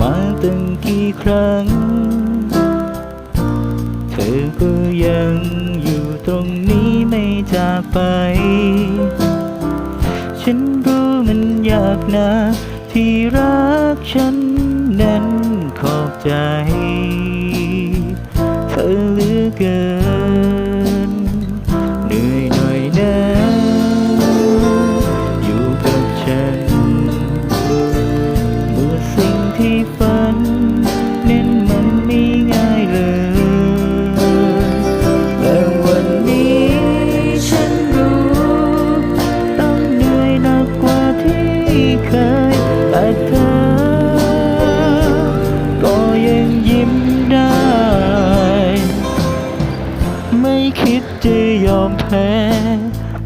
มาตั้งกี่ครั้ง เธอก็ยังอยู่ตรงนี้ไม่จากไป ฉันรู้มันยากนะที่รักฉันนั้นขอบใจ เธอเหลือเกิน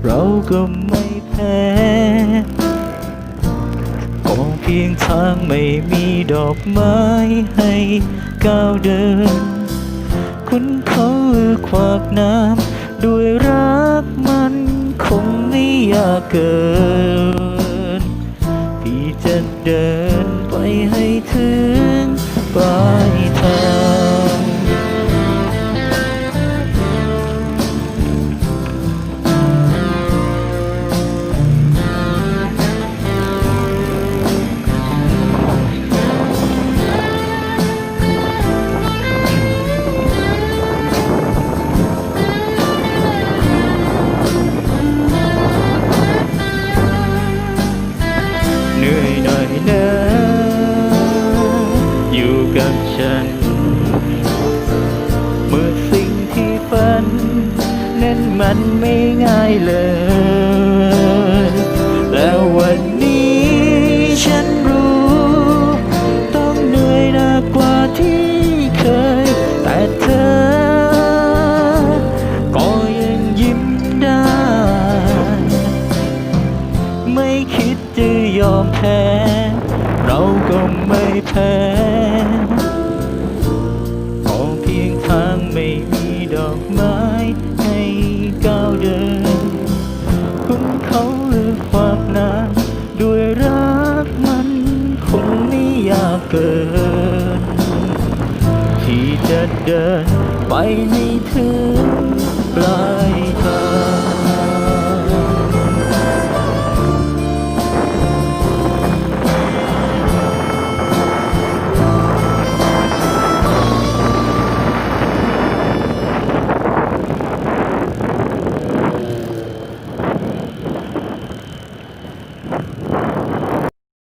เราก็ไม่แพ้ก็เพียงทางไม่มีดอกไม้ให้ก้าวเดิน คุณเขาลือกขวากน้ำด้วยรักมันคงไม่ยากเกิน ที่จะเดินไปให้ถึงปลายทาง เหนื่อยหน่อยนะอยู่กับฉัน เมื่อสิ่งที่ฝัน นั้นมันไม่ง่ายเลย แพ้ขอเพียงทางไม่มีดอกไม้ให้ก้าวเดิน คุณเขาเลือความน้ำด้วยรักมันคงไม่ยากเกิน ที่จะเดินไปให้ถึง